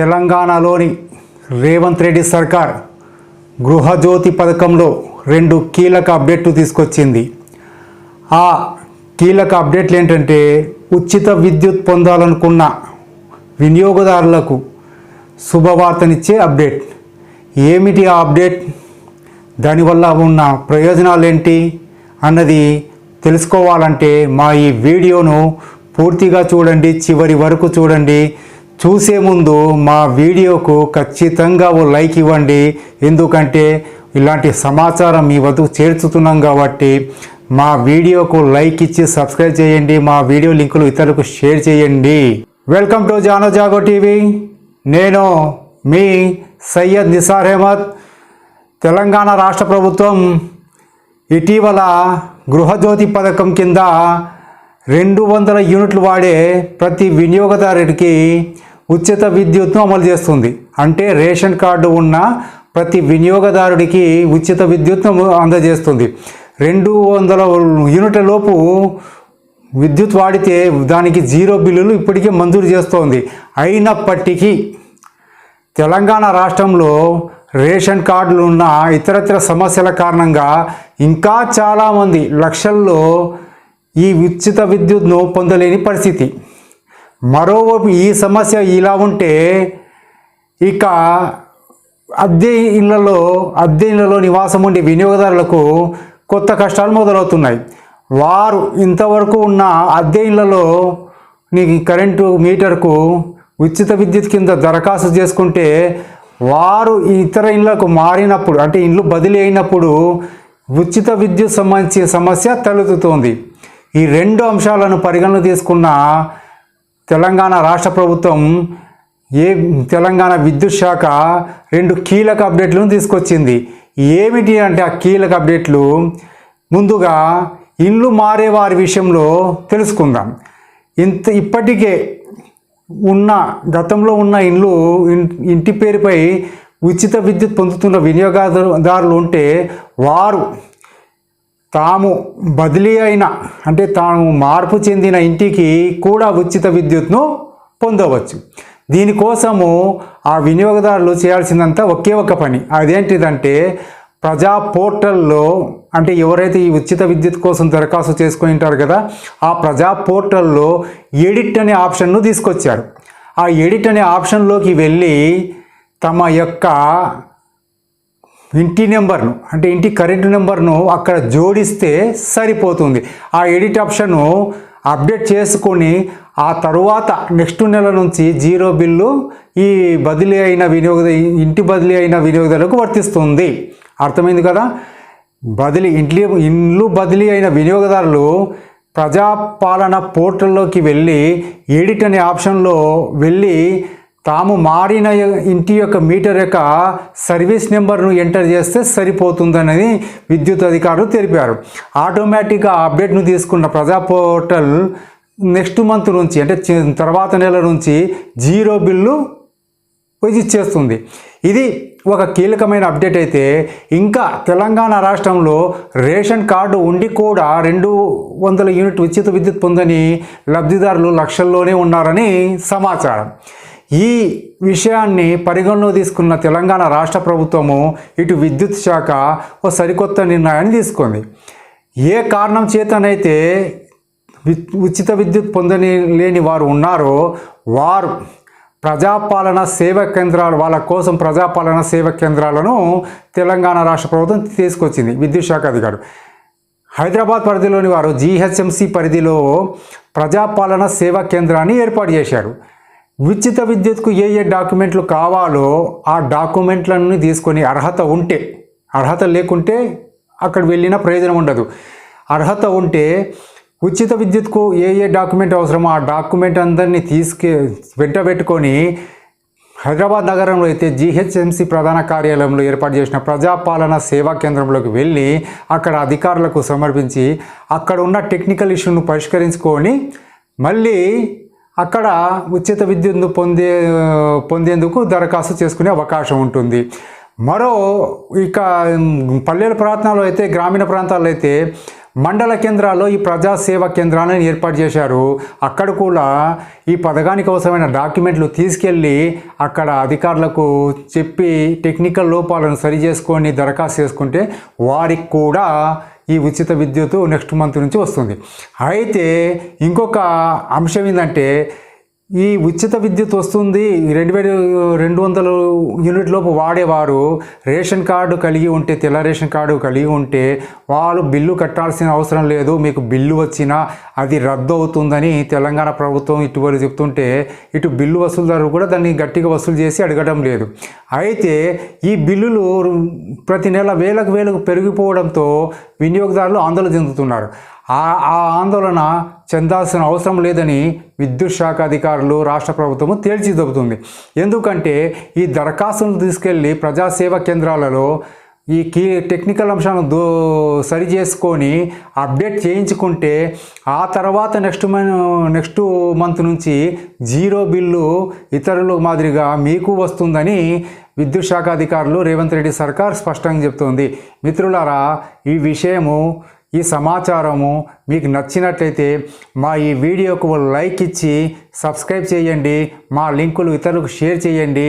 తెలంగాణలోని రేవంత్ రెడ్డి సర్కార్ గృహజ్యోతి పథకంలో రెండు కీలక అప్డేట్లు తీసుకొచ్చింది. ఆ కీలక అప్డేట్లు ఏంటంటే ఉచిత విద్యుత్ పొందాలనుకున్న వినియోగదారులకు శుభవార్తనిచ్చే అప్డేట్. ఏమిటి ఆ అప్డేట్? దానివల్ల ఉన్న ప్రయోజనాలు ఏంటి అన్నది తెలుసుకోవాలంటే మా ఈ వీడియోను పూర్తిగా చూడండి చివరి వరకు చూడండి. చూసే ముందు మా వీడియోకు ఖచ్చితంగా ఓ లైక్ ఇవ్వండి. ఎందుకంటే ఇలాంటి సమాచారం మీ వద్దకు చేర్చుతున్నాం కాబట్టి మా వీడియోకు లైక్ ఇచ్చి సబ్స్క్రైబ్ చేయండి. మా వీడియో లింకులు ఇతరులకు షేర్ చేయండి. Welcome to Jaano Jaago TV. నేను మీ సయ్యద్ నిసార్ అహ్మద్. తెలంగాణ రాష్ట్ర ప్రభుత్వం ఇటీవల గృహజ్యోతి పథకం కింద రెండు వందల యూనిట్లు వాడే ప్రతి వినియోగదారుడికి ఉచిత విద్యుత్ను అమలు చేస్తుంది. అంటే రేషన్ కార్డు ఉన్న ప్రతి వినియోగదారుడికి ఉచిత విద్యుత్ను అందజేస్తుంది. రెండు వందల యూనిట్ల లోపు విద్యుత్ వాడితే దానికి జీరో బిల్లులు ఇప్పటికే మంజూరు చేస్తోంది. అయినప్పటికీ తెలంగాణ రాష్ట్రంలో రేషన్ కార్డులు ఉన్న ఇతరత్ర సమస్యల కారణంగా ఇంకా చాలామంది లక్షల్లో ఈ ఉచిత విద్యుత్ను పొందలేని పరిస్థితి. మరోవైపు ఈ సమస్య ఇలా ఉంటే ఇక అద్దె ఇళ్ళలో అద్దె ఇళ్ళలో నివాసం ఉండే వినియోగదారులకు కొత్త కష్టాలు మొదలవుతున్నాయి. వారు ఇంతవరకు ఉన్న అద్దె ఇళ్ళలో నీకు కరెంటు మీటర్కు ఉచిత విద్యుత్ కింద దరఖాస్తు చేసుకుంటే వారు ఇతర ఇళ్ళకు మారినప్పుడు అంటే ఇండ్లు బదిలీ అయినప్పుడు ఉచిత విద్యుత్ సంబంధించిన సమస్య తలెత్తుతోంది. ఈ రెండు అంశాలను పరిగణన తీసుకున్న తెలంగాణ రాష్ట్ర ప్రభుత్వం ఏ తెలంగాణ విద్యుత్ శాఖ రెండు కీలక అప్డేట్లను తీసుకొచ్చింది. ఏమిటి అంటే ఆ కీలక అప్డేట్లు? ముందుగా ఇల్లు మారే వారి విషయంలో తెలుసుకుందాం. ఇంత ఇప్పటికే ఉన్న గతంలో ఉన్న ఇండ్లు ఇంటి పేరుపై ఉచిత విద్యుత్ పొందుతున్న వినియోగదారులు ఉంటే వారు తాము బదిలీ అయిన అంటే తాము మార్పు చెందిన ఇంటికి కూడా ఉచిత విద్యుత్ను పొందవచ్చు. దీనికోసము ఆ వినియోగదారులు చేయాల్సిందంతా ఒకే ఒక పని. అదేంటిదంటే ప్రజా పోర్టల్లో అంటే ఎవరైతే ఈ ఉచిత విద్యుత్ కోసం దరఖాస్తు చేసుకుని ఉంటారు కదా ఆ ప్రజా పోర్టల్లో ఎడిట్ అనే ఆప్షన్ను తీసుకొచ్చారు. ఆ ఎడిట్ అనే ఆప్షన్లోకి వెళ్ళి తమ యొక్క ఇంటి నెంబర్ను అంటే ఇంటి కరెంట్ నెంబర్ను అక్కడ జోడిస్తే సరిపోతుంది. ఆ ఎడిట్ ఆప్షన్ను అప్డేట్ చేసుకొని ఆ తరువాత నెక్స్ట్ నెల నుంచి జీరో బిల్లు ఈ బదిలీ అయిన వినియోగ ఇంటి బదిలీ అయిన వినియోగదారులకు వర్తిస్తుంది. అర్థమైంది కదా? బదిలీ ఇంట్లో ఇండ్లు బదిలీ అయిన వినియోగదారులు ప్రజాపాలన పోర్టల్లోకి వెళ్ళి ఎడిట్ అనే ఆప్షన్లో వెళ్ళి తాము మారిన ఇంటి యొక్క మీటర్ యొక్క సర్వీస్ నెంబర్ను ఎంటర్ చేస్తే సరిపోతుందనేది విద్యుత్ అధికారులు తెలిపారు. ఆటోమేటిక్గా అప్డేట్ను తీసుకున్న ప్రజా పోర్టల్ నెక్స్ట్ మంత్ నుంచి అంటే తర్వాత నెల నుంచి జీరో బిల్లు ఇచ్చేస్తుంది ఇది ఒక కీలకమైన అప్డేట్ అయితే ఇంకా తెలంగాణ రాష్ట్రంలో రేషన్ కార్డు ఉండి కూడా రెండు వందల యూనిట్ ఉచిత విద్యుత్ పొందని లబ్ధిదారులు లక్షల్లోనే ఉన్నారని సమాచారం. ఈ విషయాన్ని పరిగణలో తీసుకున్న తెలంగాణ రాష్ట్ర ప్రభుత్వము ఇటు విద్యుత్ శాఖ ఓ సరికొత్త నిర్ణయాన్ని తీసుకుంది. ఏ కారణం చేతనైతే ఉచిత విద్యుత్ పొందని లేని వారు ఉన్నారో వారు ప్రజాపాలన సేవా కేంద్రాలు వాళ్ళ కోసం ప్రజాపాలన సేవా కేంద్రాలను తెలంగాణ రాష్ట్ర ప్రభుత్వం తీసుకొచ్చింది విద్యుత్ శాఖ అధికారులు. హైదరాబాద్ పరిధిలోని వారు జీహెచ్ఎంసి పరిధిలో ప్రజాపాలన సేవా కేంద్రాన్ని ఏర్పాటు చేశారు. ఉచిత విద్యుత్కు ఏ ఏ డాక్యుమెంట్లు కావాలో ఆ డాక్యుమెంట్లను తీసుకొని అర్హత ఉంటే అర్హత లేకుంటే అక్కడ వెళ్ళిన ప్రయోజనం ఉండదు. అర్హత ఉంటే ఉచిత విద్యుత్కు ఏ ఏ డాక్యుమెంట్ అవసరమో ఆ డాక్యుమెంట్ అందరినీ తీసుకే వెంటబెట్టుకొని హైదరాబాద్ నగరంలో అయితే జీహెచ్ఎంసీ ప్రధాన కార్యాలయంలో ఏర్పాటు చేసిన ప్రజాపాలన సేవా కేంద్రంలోకి వెళ్ళి అక్కడ అధికారులకు సమర్పించి అక్కడ ఉన్న టెక్నికల్ ఇష్యూను పరిష్కరించుకొని మళ్ళీ అక్కడ ఉచిత విద్యుత్ను పొందే పొందేందుకు దరఖాస్తు చేసుకునే అవకాశం ఉంటుంది. మరో ఇక పల్లెల ప్రాంతాల్లో అయితే గ్రామీణ ప్రాంతాల్లో అయితే మండల కేంద్రాల్లో ఈ ప్రజాసేవ కేంద్రాలను ఏర్పాటు చేశారు. అక్కడ కూడా ఈ పథకానికి అవసరమైన డాక్యుమెంట్లు తీసుకెళ్ళి అక్కడ అధికారులకు చెప్పి టెక్నికల్ లోపాలను సరి చేసుకొని దరఖాస్తు చేసుకుంటే వారికి కూడా ఈ ఉచిత విద్యుత్ నెక్స్ట్ మంత్ నుంచి వస్తుంది. అయితే ఇంకొక అంశం ఏంటంటే ఈ ఉచిత విద్యుత్ వస్తుంది. రెండు వేల రెండు వందల యూనిట్ లోపు వాడేవారు రేషన్ కార్డు కలిగి ఉంటే తెల్ల రేషన్ కార్డు కలిగి ఉంటే వాళ్ళు బిల్లు కట్టాల్సిన అవసరం లేదు. మీకు బిల్లు వచ్చినా అది రద్దు అవుతుందని తెలంగాణ ప్రభుత్వం ఇటువంటి చెప్తుంటే ఇటు బిల్లు వసూలుదారు కూడా దాన్ని గట్టిగా వసూలు చేసి అడగడం లేదు. అయితే ఈ బిల్లులు ప్రతి నెల వేలకు వేలకు పెరిగిపోవడంతో వినియోగదారులు ఆందోళన చెందుతున్నారు. ఆ ఆ ఆందోళన చెందాల్సిన అవసరం లేదని విద్యుత్ శాఖ అధికారులు రాష్ట్ర ప్రభుత్వము తేల్చి చెబుతుంది. ఎందుకంటే ఈ దరఖాస్తును తీసుకెళ్ళి ప్రజాసేవ కేంద్రాలలో ఈ కీ టెక్నికల్ అంశాలను దో సరి చేసుకొని అప్డేట్ చేయించుకుంటే ఆ తర్వాత నెక్స్ట్ మన్ నెక్స్ట్ మంత్ నుంచి జీరో బిల్లు ఇతరుల మాదిరిగా మీకు వస్తుందని విద్యుత్ శాఖ అధికారులు రేవంత్ రెడ్డి సర్కార్ స్పష్టంగా చెప్తోంది మిత్రులారా ఈ విషయము ఈ సమాచారము మీకు నచ్చినట్లయితే మా ఈ వీడియోకు లైక్ ఇచ్చి సబ్స్క్రైబ్ చేయండి. మా లింకులు ఇతరులకు షేర్ చేయండి.